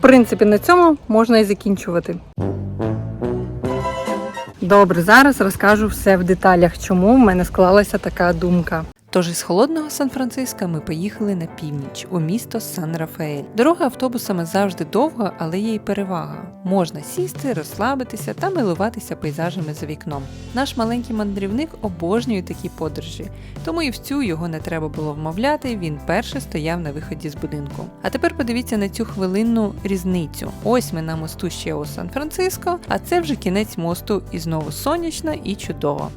принципі, на цьому можна і закінчувати. Добре, зараз розкажу все в деталях, чому в мене склалася така думка. Тож із холодного Сан-Франциска ми поїхали на північ у місто Сан-Рафаель. Дорога автобусами завжди довга, але є й перевага. Можна сісти, розслабитися та милуватися пейзажами за вікном. Наш маленький мандрівник обожнює такі подорожі, тому і в цю його не треба було вмовляти. Він перше стояв на виході з будинку. А тепер подивіться на цю хвилинну різницю. Ось ми на мосту ще у Сан-Франциско, а це вже кінець мосту і знову сонячно і чудово.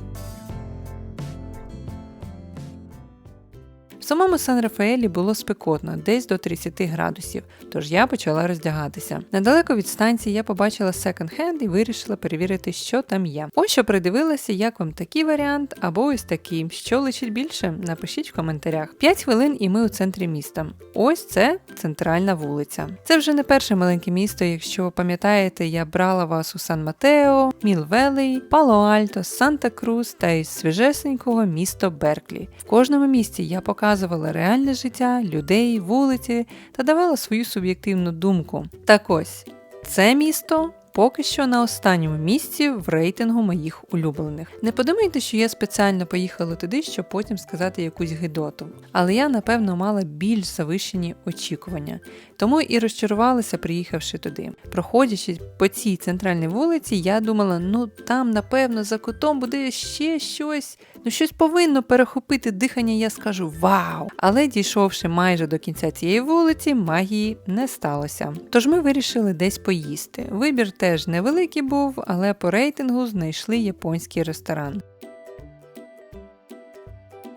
Самому Сан-Рафаелі було спекотно, десь до 30 градусів, тож я почала роздягатися. Недалеко від станції я побачила секонд-хенд і вирішила перевірити, що там є. Ось що придивилася, як вам такий варіант, або ось такий. Що личить більше? Напишіть в коментарях. 5 хвилин і ми у центрі міста. Ось це центральна вулиця. Це вже не перше маленьке місто. Якщо пам'ятаєте, я брала вас у Сан-Матео, Міл-Велей, Пало-Альто, Санта-Крус та із свіжесенького місто Берклі. В кожному місті я показувала реальне життя, людей, вулиці та давала свою суб'єктивну думку. Так ось, це місто. Поки що на останньому місці в рейтингу моїх улюблених. Не подумайте, що я спеціально поїхала туди, щоб потім сказати якусь гидоту. Але я, напевно, мала більш завищені очікування, тому і розчарувалася, приїхавши туди. Проходячи по цій центральній вулиці, я думала, ну там, напевно, за кутом буде ще щось. Ну, щось повинно перехопити дихання, я скажу вау! Але дійшовши майже до кінця цієї вулиці, магії не сталося. Тож ми вирішили десь поїсти. Вибір теж невеликий був, але по рейтингу знайшли японський ресторан.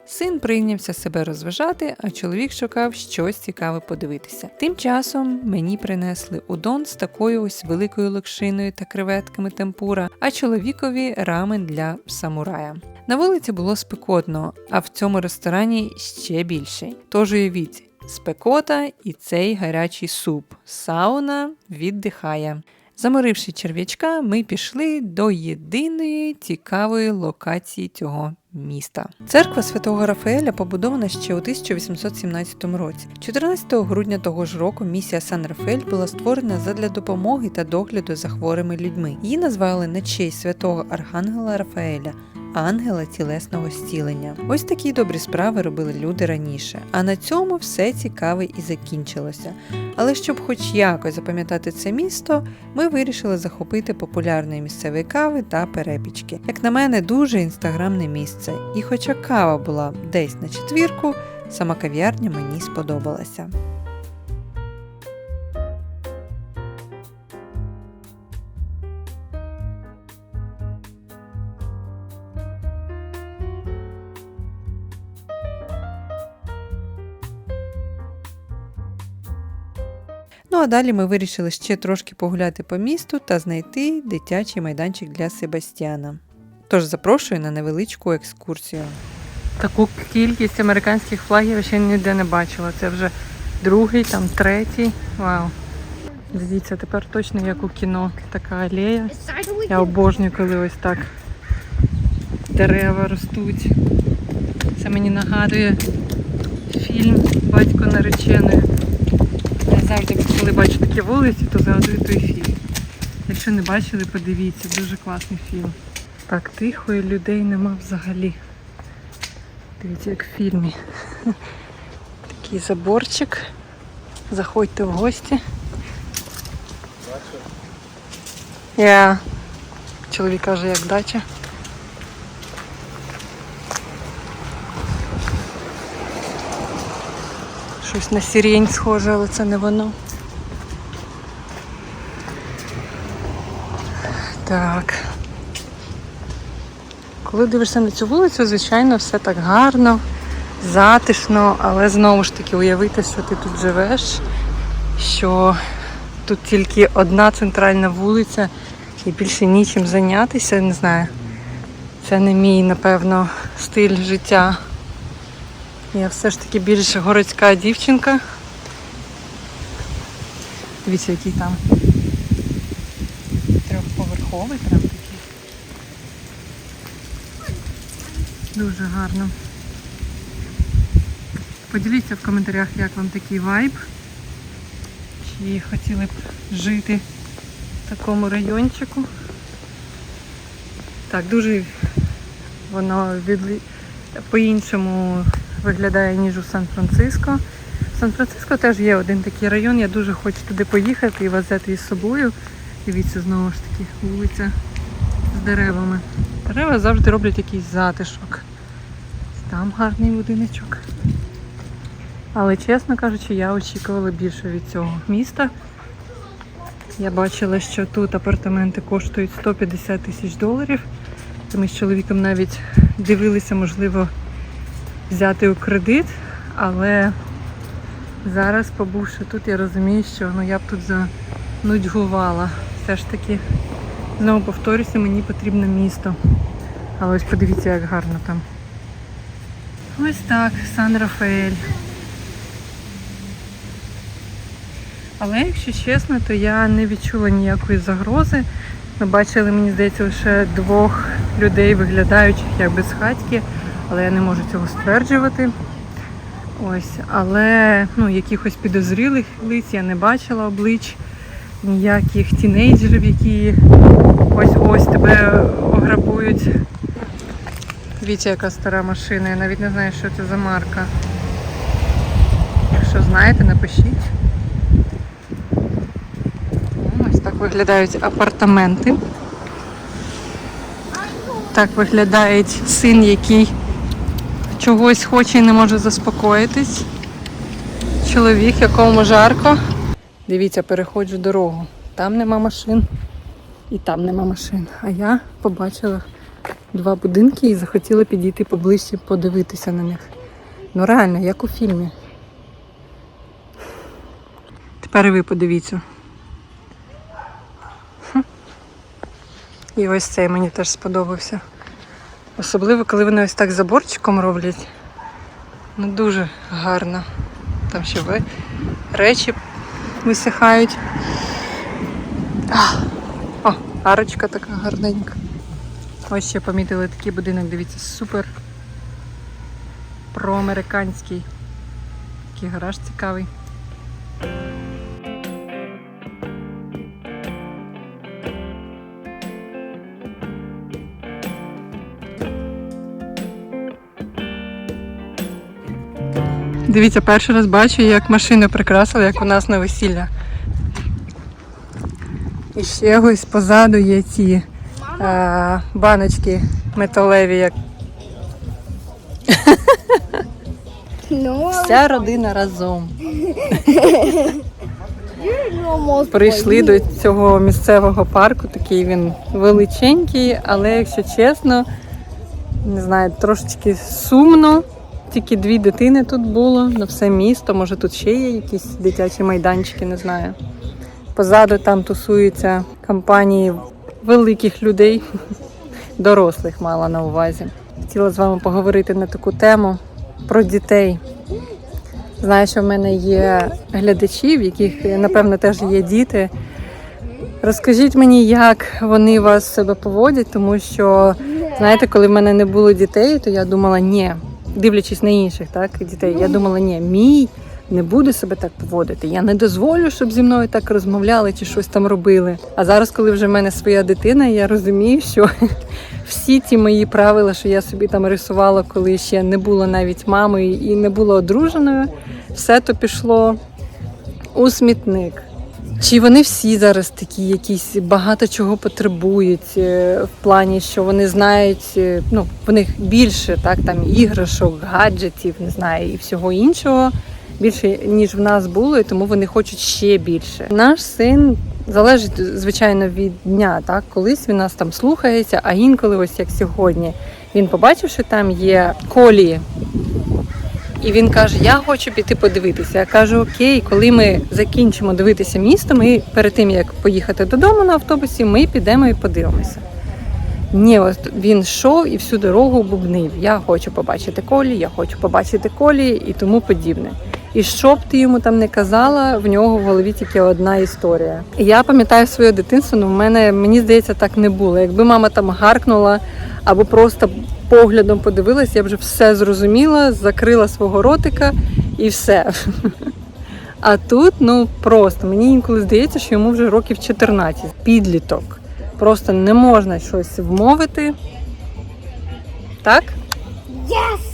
Син прийнявся себе розважати, а чоловік шукав щось цікаве подивитися. Тим часом мені принесли удон з такою ось великою локшиною та креветками темпура, а чоловікові рамен для самурая. На вулиці було спекотно, а в цьому ресторані ще більше. Тож уявіть, спекота і цей гарячий суп. Сауна віддихає. Заморивши черв'ячка, ми пішли до єдиної цікавої локації цього міста. Церква святого Рафаеля побудована ще у 1817 році. 14 грудня того ж року місія Сан Рафаель була створена задля допомоги та догляду за хворими людьми. Її назвали на честь святого Архангела Рафаеля. Ангела тілесного зцілення. Ось такі добрі справи робили люди раніше. А на цьому все цікаве і закінчилося. Але щоб хоч якось запам'ятати це місто, ми вирішили захопити популярної місцевої кави та перепічки. Як на мене, дуже інстаграмне місце. І хоча кава була десь на четвірку, сама кав'ярня мені сподобалася. Ну а далі ми вирішили ще трошки погуляти по місту та знайти дитячий майданчик для Себастьяна. Тож запрошую на невеличку екскурсію. Таку кількість американських флагів ще ніде не бачила. Це вже другий, там третій. Вау. Дивіться, тепер точно як у кіно така алея. Я обожнюю, коли ось так дерева ростуть. Це мені нагадує фільм Батько нареченої. Я завжди, коли бачу такі вулиці, то згадую той фільм. Якщо не бачили, подивіться, дуже класний фільм. Так тихо і людей нема взагалі. Дивіться, як в фільмі. Такий заборчик. Заходьте в гості. Я чоловік каже, як дача. Щось на сирень схоже, але це не воно. Так. Коли дивишся на цю вулицю, звичайно, все так гарно, затишно, але знову ж таки уявити, що ти тут живеш, що тут тільки одна центральна вулиця і більше нічим зайнятися, не знаю. Це не мій, напевно, стиль життя. Я все ж таки більш городська дівчинка. Дивіться, який там трьохповерховий прям такий. Дуже гарно. Поділіться в коментарях, як вам такий вайб. і хотіли б жити в такому райончику. Так, дуже воно відлі... по-іншому виглядає, ніж у Сан-Франциско. В Сан-Франциско теж є один такий район, я дуже хочу туди поїхати і вас взяти із собою. Дивіться, знову ж таки, вулиця з деревами. Дерева завжди роблять якийсь затишок. Там гарний будиночок. Але чесно кажучи, я очікувала більше від цього міста. Я бачила, що тут апартаменти коштують 150 тисяч доларів. Ми з чоловіком навіть дивилися, можливо, взяти у кредит, але зараз, побувши тут, я розумію, що ну, я б тут занудьгувала. Все ж таки, знову повторюся, мені потрібно місто. Але ось подивіться, як гарно там. Ось так, Сан Рафаель. Але якщо чесно, то я не відчула ніякої загрози. Ми бачили, мені здається, лише двох людей виглядаючих як безхатьки, але я не можу цього стверджувати. Ось, але ну, якихось підозрілих лиць я не бачила облич, ніяких тінейджерів, які ось ось тебе ограбують. Дивіться, яка стара машина, я навіть не знаю, що це за марка. Якщо знаєте, напишіть. Ось так виглядають апартаменти. Так виглядає син, який чогось хоче і не може заспокоїтись. Чоловік, якому жарко. Дивіться, переходжу дорогу. Там нема машин і там нема машин. А я побачила два будинки і захотіла підійти поближче, подивитися на них. Ну реально, як у фільмі. Тепер ви подивіться. І ось цей мені теж сподобався. Особливо, коли вони ось так заборчиком роблять. Ну дуже гарно. Там ще ви речі висихають. О, арочка така гарненька. Ось ще помітили такий будинок, дивіться, супер проамериканський. Такий гараж цікавий. Дивіться, перший раз бачу, як машину прикрасили, як у нас на весілля. І ще ось позаду є ці е, баночки металеві, як No, вся родина разом. Прийшли до цього місцевого парку, такий він величенький, але якщо чесно, не знаю, трошечки сумно. Тільки дві дитини тут було на все місто. Може тут ще є якісь дитячі майданчики, не знаю. Позаду там тусуються компанії великих людей, дорослих мала на увазі. Хотіла з вами поговорити на таку тему про дітей. Знаю, що в мене є глядачі, в яких, напевно, теж є діти. Розкажіть мені, як вони вас себе поводять, тому що, знаєте, коли в мене не було дітей, то я думала, ні, дивлячись на інших так, дітей, я думала, ні, мій не буде себе так поводити. Я не дозволю, щоб зі мною так розмовляли чи щось там робили. А зараз, коли вже в мене своя дитина, я розумію, що всі ті мої правила, що я собі там рисувала, коли ще не була навіть мамою і не була одруженою, все то пішло у смітник. Чи вони всі зараз такі, якісь багато чого потребують е, в плані, що вони знають, е, ну в них більше так там іграшок, гаджетів, не знаю, і всього іншого більше ніж в нас було, і тому вони хочуть ще більше. Наш син залежить звичайно від дня. Так, колись він нас там слухається, а інколи, ось як сьогодні, він побачив, що там є колії. І він каже: Я хочу піти подивитися. Я кажу, окей, коли ми закінчимо дивитися місто, ми перед тим як поїхати додому на автобусі, ми підемо і подивимося. Ні, ось він йшов і всю дорогу бубнив. Я хочу побачити колі, я хочу побачити колі і тому подібне. І що б ти йому там не казала, в нього в голові тільки одна історія. Я пам'ятаю своє дитинство, ну в мене мені здається, так не було. Якби мама там гаркнула або просто поглядом подивилась, я б вже все зрозуміла, закрила свого ротика і все. А тут, ну просто мені інколи здається, що йому вже років 14. Підліток. Просто не можна щось вмовити. Так? Yes!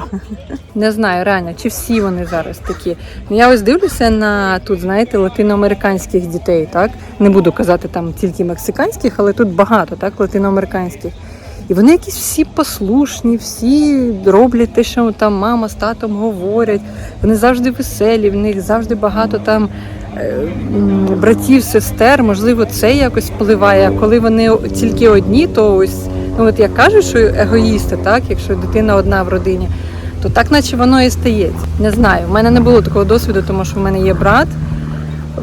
Не знаю, реально, чи всі вони зараз такі. Ну, я ось дивлюся на тут, знаєте, латиноамериканських дітей, так? Не буду казати там тільки мексиканських, але тут багато, так, латиноамериканських. І вони якісь всі послушні, всі роблять те, що там мама з татом говорять. Вони завжди веселі, в них завжди багато там е, братів, сестер. Можливо, це якось впливає. А коли вони тільки одні, то ось, ну от як кажуть, що егоїсти, так, якщо дитина одна в родині, то так наче воно і стається. Не знаю. В мене не було такого досвіду, тому що в мене є брат.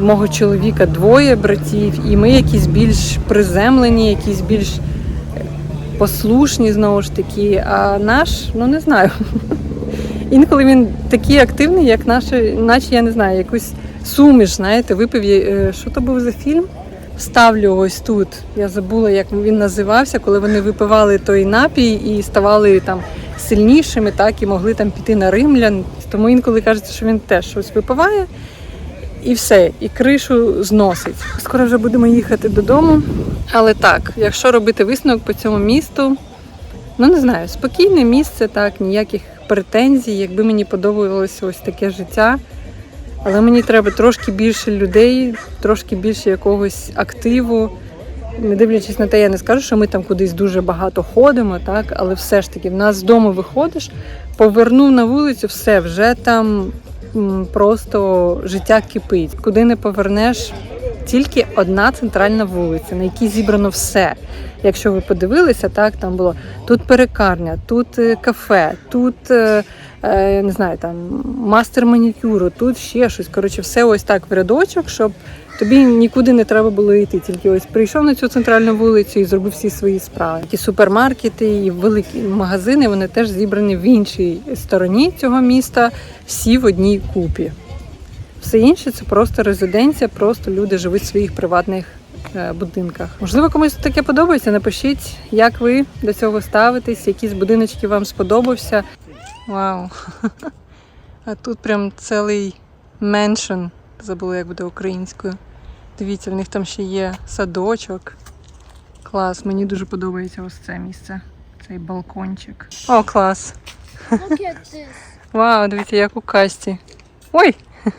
Мого чоловіка двоє братів, і ми якісь більш приземлені, якісь більш послушні знову ж таки. А наш, ну не знаю. Інколи він такий активний, як наш, наче я не знаю, якусь суміш, знаєте, випив. е, Що то був за фільм? Ставлю ось тут. Я забула, як він називався, коли вони випивали той напій і ставали там сильнішими, так і могли там піти на римлян. Тому інколи кажеться, що він теж щось випиває і все, і кришу зносить. Скоро вже будемо їхати додому. Але так, якщо робити висновок по цьому місту, ну не знаю, спокійне місце, так, ніяких претензій, якби мені подобалося ось таке життя. Але мені треба трошки більше людей, трошки більше якогось активу. Не дивлячись на те, я не скажу, що ми там кудись дуже багато ходимо, так, але все ж таки в нас з дому виходиш, повернув на вулицю, все, вже там просто життя кипить. Куди не повернеш, тільки одна центральна вулиця, на якій зібрано все. Якщо ви подивилися, так там було тут перекарня, тут е, кафе, тут е, не знаю, там мастер манікюру, тут ще щось. Коротше, все ось так в рядочок, щоб тобі нікуди не треба було йти. Тільки ось прийшов на цю центральну вулицю і зробив всі свої справи. Ті супермаркети і великі магазини вони теж зібрані в іншій стороні цього міста, всі в одній купі. Все інше це просто резиденція, просто люди живуть в своїх приватних е, будинках. Можливо, комусь таке подобається. Напишіть, як ви до цього ставитесь, які з будиночки вам сподобався. Вау! А тут прям цілий меншн. Забула, як буде українською. Дивіться, в них там ще є садочок. Клас, мені дуже подобається ось це місце. Цей балкончик. О, клас! Look at this. Вау, дивіться, як у касті. Ой!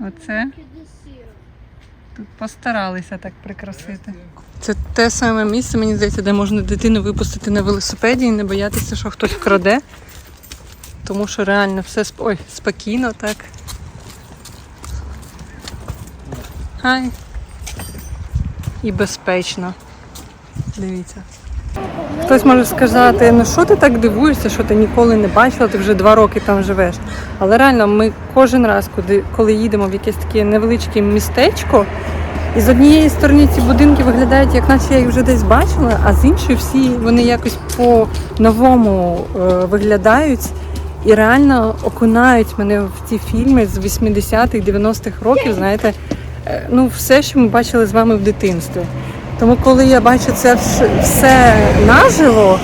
Оце Look at this here. Тут постаралися так прикрасити. Це те саме місце, мені здається, де можна дитину випустити на велосипеді і не боятися, що хтось вкраде. Тому що реально все сп- Ой, спокійно так. Хай. І безпечно. Дивіться. Хтось може сказати, ну що ти так дивуєшся, що ти ніколи не бачила, ти вже два роки там живеш. Але реально, ми кожен раз, коли, коли їдемо в якесь таке невеличке містечко, і з однієї сторони ці будинки виглядають, як наче я їх вже десь бачила, а з іншої всі вони якось по-новому е, виглядають і реально окунають мене в ті фільми з 80-х, 90-х років, знаєте, е, ну все, що ми бачили з вами в дитинстві. Тому коли я бачу це все наживо,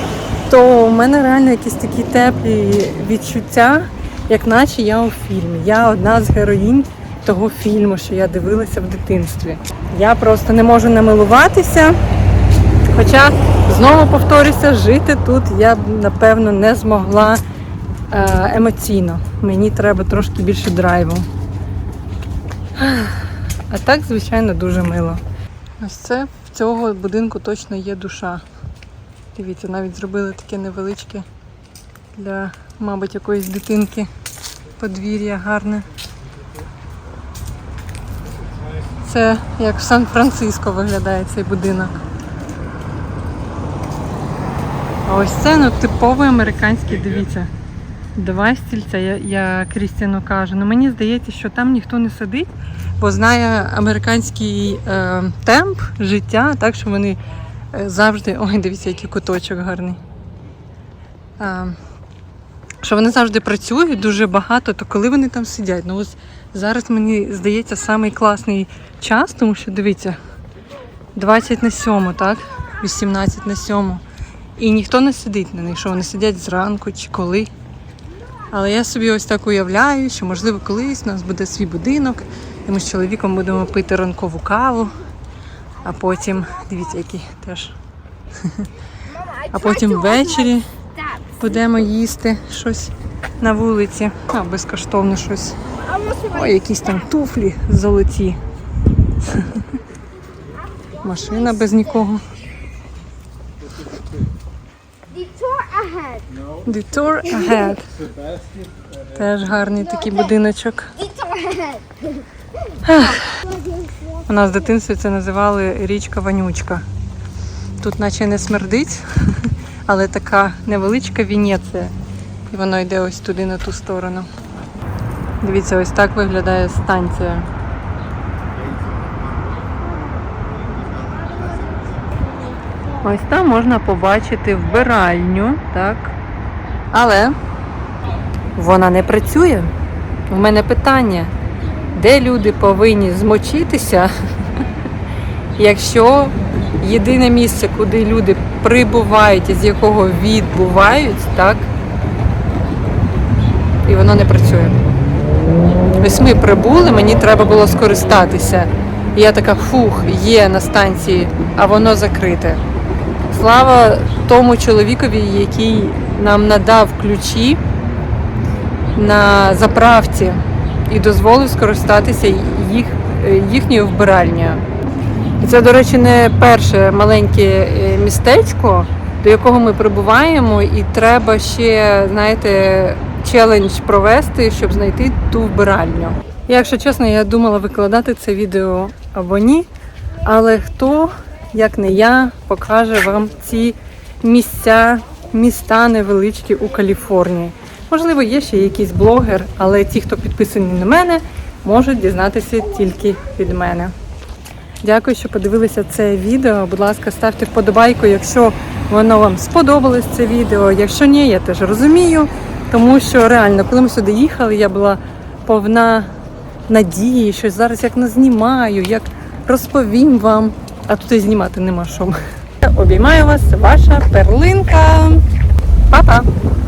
то в мене реально якісь такі теплі відчуття, як наче я у фільмі. Я одна з героїнь того фільму, що я дивилася в дитинстві. Я просто не можу намилуватися. Хоча, знову повторюся, жити тут я б напевно не змогла е, емоційно. Мені треба трошки більше драйву. А так, звичайно, дуже мило. Ось це цього будинку точно є душа. Дивіться, навіть зробили таке невеличке для, мабуть, якоїсь дитинки подвір'я гарне. Це як в Сан-Франциско виглядає цей будинок. А ось це ну, типовий американський, дивіться. Два стільця, я, я Крістіну кажу. Ну мені здається, що там ніхто не сидить, бо знає американський е, темп життя, так що вони е, завжди. Ой, дивіться, який куточок гарний. Е, що вони завжди працюють дуже багато, то коли вони там сидять? Ну ось зараз мені здається самий класний час, тому що дивіться, 20 на 7, так? 18 на 7. І ніхто не сидить на них, що вони сидять зранку чи коли. Але я собі ось так уявляю, що можливо колись у нас буде свій будинок, і ми з чоловіком будемо пити ранкову каву, а потім, дивіться, який теж. А потім ввечері будемо їсти щось на вулиці. А, безкоштовно щось. Ой, якісь там туфлі золоті. Машина без нікого. Detour ahead. Ahead. Теж гарний такий будиночок. У нас в дитинстві це називали річка Ванючка. Тут наче не смердить, але така невеличка Венеція. І воно йде ось туди на ту сторону. Дивіться, ось так виглядає станція. Ось там можна побачити вбиральню, так. Але вона не працює. У мене питання, де люди повинні змочитися, якщо єдине місце, куди люди прибувають і з якого відбувають, так, і воно не працює. Ось ми прибули, мені треба було скористатися. І я така, фух, є на станції, а воно закрите. Слава тому чоловікові, який нам надав ключі на заправці і дозволив скористатися їх, їхньою вбиральнею. І це, до речі, не перше маленьке е, містечко, до якого ми прибуваємо, і треба ще, знаєте, челендж провести, щоб знайти ту вбиральню. Якщо чесно, я думала викладати це відео або ні, але хто, як не я, покаже вам ці місця, міста невеличкі у Каліфорнії. Можливо, є ще якийсь блогер, але ті, хто підписані на мене, можуть дізнатися тільки від мене. Дякую, що подивилися це відео. Будь ласка, ставте вподобайку, якщо воно вам сподобалось це відео. Якщо ні, я теж розумію. Тому що реально, коли ми сюди їхали, я була повна надії, що зараз як назнімаю, як розповім вам. А тут і знімати нема що. Обіймаю вас, ваша перлинка. Па-па!